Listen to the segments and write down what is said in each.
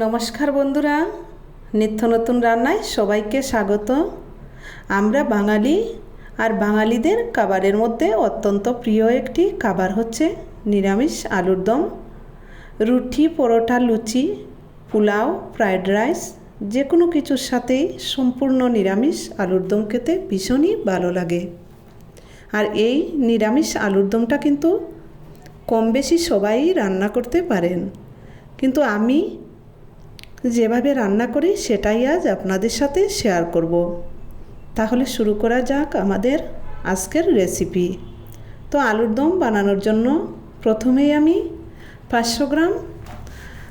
নমস্কার বন্ধুরা, নিত্য নতুন রান্নায় সবাইকে স্বাগত। আমরা বাঙালি আর বাঙালিদের খাবারের মধ্যে অত্যন্ত প্রিয় একটি খাবার হচ্ছে নিরামিষ আলুর দম। রুটি, পরোটা, লুচি, পোলাও ফ্রায়েড রাইস যে কোনো কিছুর সাথেই সম্পূর্ণ নিরামিষ আলুর দম খেতে ভীষণই ভালো লাগে। আর এই নিরামিষ আলুর দমটা কিন্তু কম বেশি সবাই রান্না করতে পারেন। কিন্তু আমি যেভাবে রান্না করি সেটাই আজ আপনাদের সাথে শেয়ার করব। তাহলে শুরু করা যাক আমাদের আজকের রেসিপি। তো আলুর দম বানানোর জন্য প্রথমেই আমি পাঁচশো গ্রাম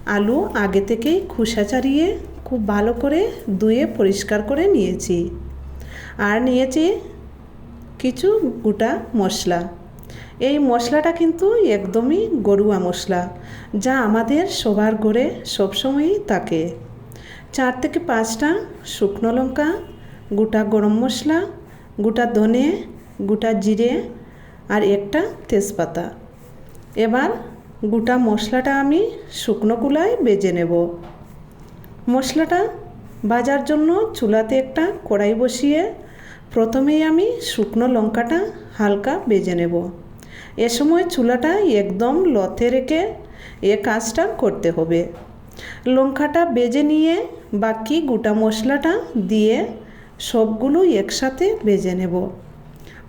আলু আগে থেকেই খোসা ছাড়িয়ে খুব ভালো করে ধুয়ে পরিষ্কার করে নিয়েছি। আর নিয়েছি কিছু গোটা মশলা। এই মশলাটা কিন্তু একদমই গরুয়া মশলা, যা আমাদের সবার ঘরে সবসময়ই থাকে। চার থেকে পাঁচটা শুকনো লঙ্কা, গোটা গরম মশলা, গোটা ধনে, গোটা জিরে আর একটা তেজপাতা। এবার গোটা মশলাটা আমি শুকনো কুলায় বেজে নেব। মশলাটা বাজার জন্য চুলাতে একটা কড়াই বসিয়ে প্রথমেই আমি শুকনো লঙ্কাটা হালকা বেজে নেব। এ সময় চুলাটা একদম লথে রেখে এ কাজটা করতে হবে। লঙ্কাটা বেজে নিয়ে বাকি গোটা মশলাটা দিয়ে সবগুলো একসাথে বেজে নেব।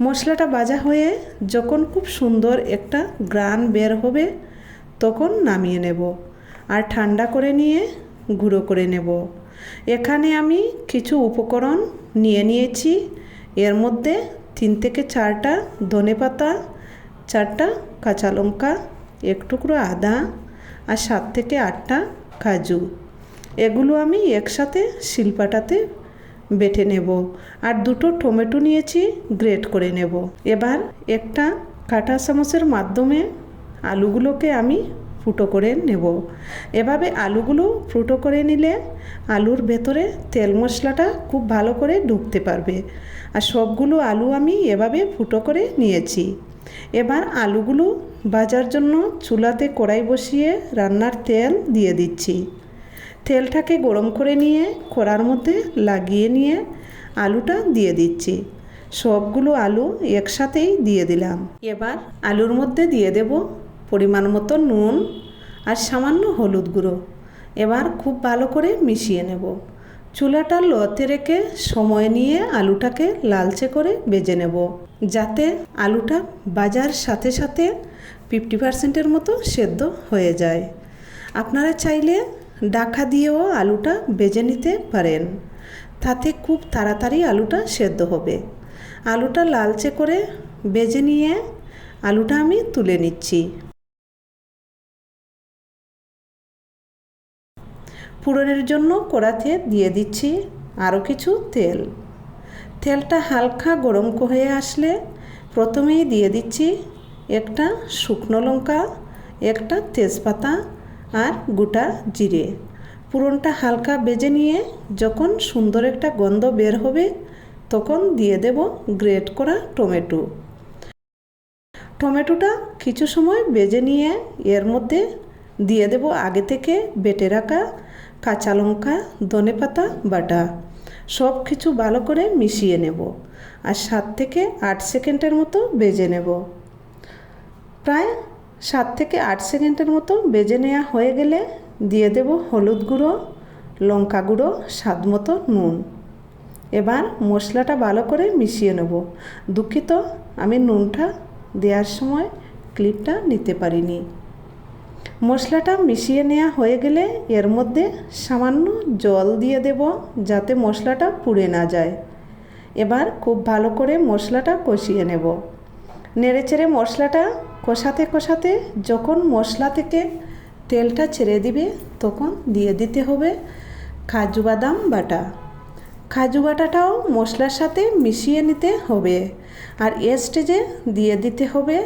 মশলাটা ভাজা হয়ে যখন খুব সুন্দর একটা গ্রান বের হবে তখন নামিয়ে নেব আর ঠান্ডা করে নিয়ে গুঁড়ো করে নেব। এখানে আমি কিছু উপকরণ নিয়ে নিয়েছি। এর মধ্যে তিন থেকে চারটা ধনে পাতা চারটা কাঁচা লঙ্কা, এক টুকরো আদা আর সাত থেকে আটটা কাজু। এগুলো আমি একসাথে শিলপাটাতে বেটে নেব আর দুটো টমেটো নিয়েছি গ্রেট করে নেব। এবার একটা কাঁটা চামচের মাধ্যমে আলুগুলোকে আমি ফুটো করে নেব। এভাবে আলুগুলো ফুটো করে নিলে আলুর ভেতরে তেল মশলাটা খুব ভালো করে ঢুকতে পারবে। আর সবগুলো আলু আমি এভাবে ফুটো করে নিয়েছি। এবার আলুগুলো ভাজার জন্য চুলাতে কড়াই বসিয়ে রান্নার তেল দিয়ে দিচ্ছি। তেলটাকে গরম করে নিয়ে কড়ার মধ্যে লাগিয়ে নিয়ে আলুটা দিয়ে দিচ্ছি। সবগুলো আলু একসাথেই দিয়ে দিলাম। এবার আলুর মধ্যে দিয়ে দেব পরিমাণ মতো নুন আর সামান্য হলুদ গুঁড়ো। এবার খুব ভালো করে মিশিয়ে নেব। চুলাটা লতে রেখে সময় নিয়ে আলুটাকে লালচে করে বেজে নেব, যাতে আলুটা বাজার সাথে সাথে ফিফটি পার্সেন্টের মতো সেদ্ধ হয়ে যায়। আপনারা চাইলে ডাকা দিয়েও আলুটা বেজে নিতে পারেন, তাতে খুব তাড়াতাড়ি আলুটা সেদ্ধ হবে। আলুটা লালচে করে বেজে নিয়ে আলুটা আমি তুলে নিচ্ছি। পুরনের জন্য কড়াতে দিয়ে দিচ্ছি আরও কিছু তেল। তেলটা হালকা গরম হয়ে আসলে প্রথমেই দিয়ে দিচ্ছি একটা শুকনো লঙ্কা, একটা তেজপাতা আর গোটা জিরে। পুরনটা হালকা বেজে নিয়ে যখন সুন্দর একটা গন্ধ বের হবে তখন দিয়ে দেব গ্রেট করা টমেটো। টমেটোটা কিছু সময় বেজে নিয়ে এর মধ্যে দিয়ে দেব আগে থেকে বেটে রাখা কাঁচা লঙ্কা, ধনে পাতা, বাটা, সব কিছু ভালো করে মিশিয়ে নেব আর সাত থেকে আট সেকেন্ডের মতো বেজে নেব। প্রায় সাত থেকে আট সেকেন্ডের মতো বেজে নেওয়া হয়ে গেলে দিয়ে দেব হলুদ গুঁড়ো, লঙ্কা গুঁড়ো, স্বাদ মতো নুন। এবার মশলাটা ভালো করে মিশিয়ে নেব। দুঃখিত, আমি নুনটা দেওয়ার সময় ক্লিপটা নিতে পারিনি। মশলাটা মিশিয়ে নেওয়া হয়ে গেলে এর মধ্যে সামান্য জল দিয়ে দেব যাতে মশলাটা পুড়ে না যায়। এবার খুব ভালো করে মশলাটা কষিয়ে নেব। নেড়েচেড়ে মশলাটা কষাতে কষাতে যখন মশলা থেকে তেলটা ছেড়ে দিবে তখন দিয়ে দিতে হবে কাজু বাদাম বাটা। কাজু বাটাটাও মশলার সাথে মিশিয়ে নিতে হবে আর এ স্টেজে দিয়ে দিতে হবে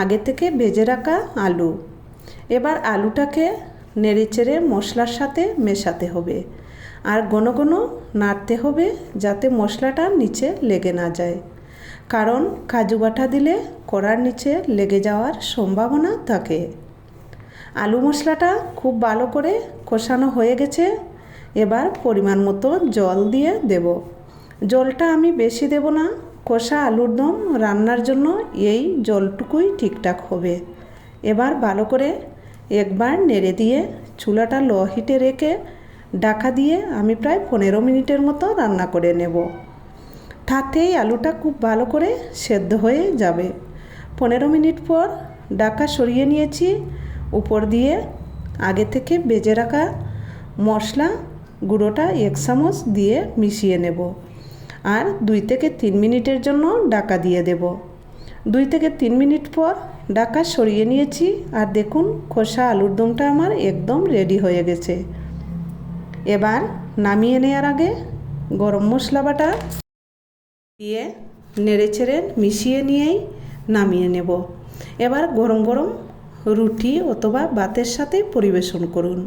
আগে থেকে ভেজে রাখা আলু। এবার আলুটাকে নেড়েচেড়ে মশলার সাথে মেশাতে হবে। আর ঘন ঘন নাড়তে হবে যাতে মশলাটা নিচে লেগে না যায়। কারণ কাজু বাটা দিলে কড়ার নিচে লেগে যাওয়ার সম্ভাবনা থাকে। আলু মশলাটা খুব ভালো করে কষানো হয়ে গেছে। এবার পরিমাণ মতো জল দিয়ে দেব। জলটা আমি বেশি দেব না। কষা আলুর দম রান্নার জন্য এই জলটুকুই ঠিকঠাক হবে। এবার ভালো করে একবার নেড়ে দিয়ে চুলাটা লো হিটে রেখে ঢাকা দিয়ে আমি প্রায় পনেরো মিনিটের মতো রান্না করে নেব। তাতেই আলুটা খুব ভালো করে সেদ্ধ হয়ে যাবে। পনেরো মিনিট পর ডাকা সরিয়ে নিয়েছি। উপর দিয়ে আগে থেকে বেজে রাখা মশলা গুঁড়োটা এক চামচ দিয়ে মিশিয়ে নেব আর দুই থেকে তিন মিনিটের জন্য ডাকা দিয়ে দেব। দুই থেকে তিন মিনিট পর ডাকা সরিয়ে নিয়েছি আর দেখুন খোসা আলুর দমটা আমার একদম রেডি হয়ে গেছে। এবার নামিয়ে নেওয়ার আগে গরম মশলা বাটা দিয়ে নেড়ে চেড়ে মিশিয়ে নিয়েই নামিয়ে নেব। এবার গরম গরম রুটি অথবা ভাতের সাথে পরিবেশন করুন।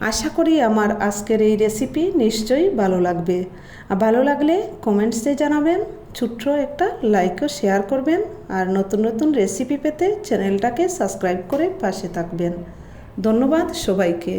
আশা করি আমার আজকের এই রেসিপি নিশ্চয়ই ভালো লাগবে। আর ভালো লাগলে কমেন্টসে জানাবেন, ছোট্ট একটা লাইক ও শেয়ার করবেন, আর নতুন নতুন রেসিপি পেতে চ্যানেলটাকে সাবস্ক্রাইব করে পাশে থাকবেন। ধন্যবাদ সবাইকে।